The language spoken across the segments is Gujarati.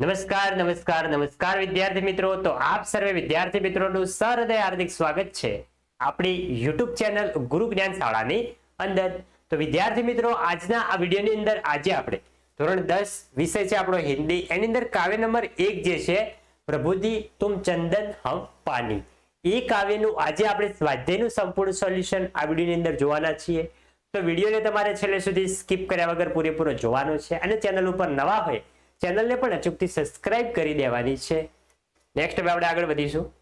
નમસ્કાર નમસ્કાર નમસ્કાર વિદ્યાર્થી મિત્રો. તો આપ સર્વે વિદ્યાર્થી મિત્રોનું સહૃદય હાર્દિક સ્વાગત છે આપણી યુટ્યુબ ચેનલ ગુરુ જ્ઞાન શાળાની અંદર. તો વિદ્યાર્થી મિત્રો, આજના આ વિડીયોની અંદર આજે આપણે ધોરણ દસ વિષય છે આપણો હિન્દી. એની અંદર કાવ્ય નંબર એક જે છે, પ્રભુજી તુમ ચંદન હમ પાની. એ કાવ્યનું આજે આપણે સ્વાધ્યાયનું સંપૂર્ણ સોલ્યુશન આ વિડીયોની અંદર જોવાના છીએ. તો વિડીયોને તમારે છેલ્લે સુધી સ્કીપ કર્યા વગર પૂરેપૂરો જોવાનો છે અને ચેનલ ઉપર નવા હોય ચેનલને પણ અચૂકથી સબસ્ક્રાઇબ કરી દેવાની છે. નેક્સ્ટ હવે આપણે આગળ વધીશું.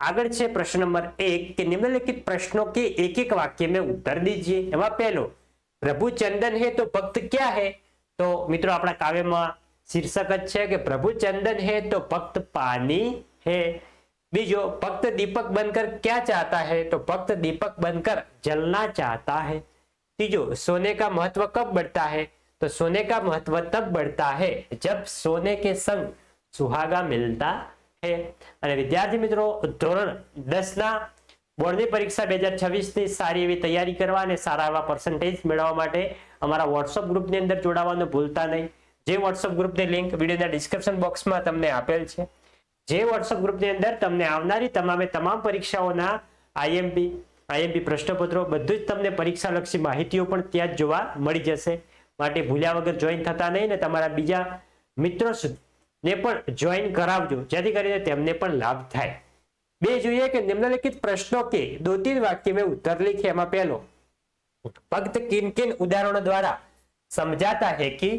આગળ છે પ્રશ્ન નંબર એક, કે નિમ્નલિખિત પ્રશ્નો કે એક એક વાક્ય મેં ઉત્તર દીજીએ. એમાં પહેલો પ્રભુ ચંદન હે તો ભક્ત ક્યાં હે? તો મિત્રો આપણા કાવ્યમાં શીર્ષક જ છે કે પ્રભુ ચંદન હે તો ભક્ત પાની હે. બીજો, ભક્ત દીપક બનકર ક્યાં ચાહતા હે? તો ભક્ત દીપક બનકર જલના ચાહતા હે. ત્રીજો, સોને કા મહત્વ કબ बढ़ता है तो सोने का महत्व तब बढ़ता है जब सोने के संग सुहागा मिलता है અને વિદ્યાર્થી મિત્રો ધોરણ દસ ના બોર્ડની પરીક્ષા બે હજાર છવ્વીસની સારી એવી તૈયારી કરવા અને સારા એવા પર્સન્ટેજ મેળવવા માટે અમારા વોટ્સઅપ ગ્રુપની અંદર જોડાવાનું ભૂલતા નહીં જે વોટ્સઅપ ગ્રુપની લિંક વિડીયોના ડિસ્ક્રિપ્શન બોક્સમાં તમને આપેલ છે જે વોટ્સઅપ ગ્રુપની અંદર તમને આવનારી તમામે તમામ પરીક્ષાઓના આઈએમપી આઈએમપી પ્રશ્નપત્રો બધું જ તમને પરીક્ષાલક્ષી માહિતીઓ પણ ત્યાં જ જોવા મળી જશે માટે ભૂલ્યા વગર જોઈન થતા નહીં ને તમારા બીજા મિત્રો ને પણ જોઈન કરાવજો જેથી કરીને તેમને પણ લાભ થાય બે જોઈએ કે નિમ્નલિખિત પ્રશ્નો કે दो तीन वाक्य में उत्तर लिखे એમાં પહેલો भक्त किन किन उदाहरणों द्वारा समझाता है कि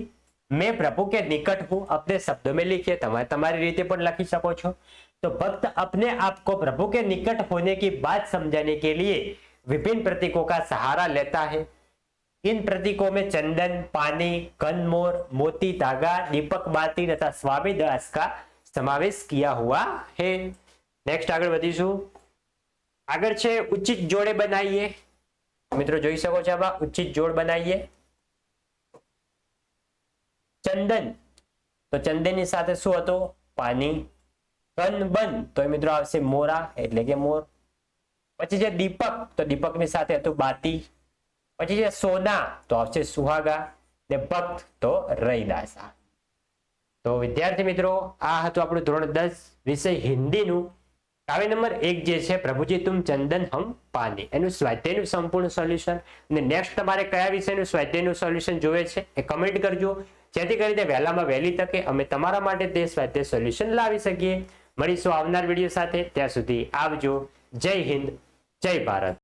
मैं प्रभु के निकट हूं अपने शब्दों में लिखिए તમારે તમારી રીતે પણ લખી શકો છો तो भक्त अपने आप को प्रभु के निकट होने की बात समझाने के लिए विभिन्न प्रतीकों का सहारा लेता है इन प्रतीकों में चंदन पानी कनमोर मोती धागा दीपक बाती तथा स्वामी दास का समावेश किया हुआ है નેક્સ્ટ આગળ વધીશું આગળ છે ઉચિત જોડે બનાવીએ મિત્રો જોઈ શકો છો આમાં ઉચિત જોડ બનાવીએ ચંદન તો ચંદનની સાથે શું હતું પાણી કનબન તો એ મિત્રો આવશે મોરા એટલે કે મોર પછી છે દીપક તો દીપકની સાથે હતું બાતી પછી છે સોના તો આવશે સુહાગા ને ભક્ત તો રૈદાસા તો વિદ્યાર્થી મિત્રો આ હતું આપણું ધોરણ દસ વિષય હિન્દીનું કાવ્ય નંબર એક જે છે પ્રભુજી તુમ ચંદન હમ પાની એનું સ્વાધ્યાયનું સંપૂર્ણ સોલ્યુશન અને નેક્સ્ટ તમારે કયા વિષયનું સ્વાધ્યાયનું સોલ્યુશન જોવે છે, એ કમેન્ટ કરજો. જેથી કરીને વહેલામાં વહેલી તકે અમે તમારા માટે તે સ્વાધ્યાય સોલ્યુશન લાવી શકીએ. મળીશું આવનાર વીડિયો સાથે. ત્યાં સુધી આવજો. જય હિન્દ. જય ભારત.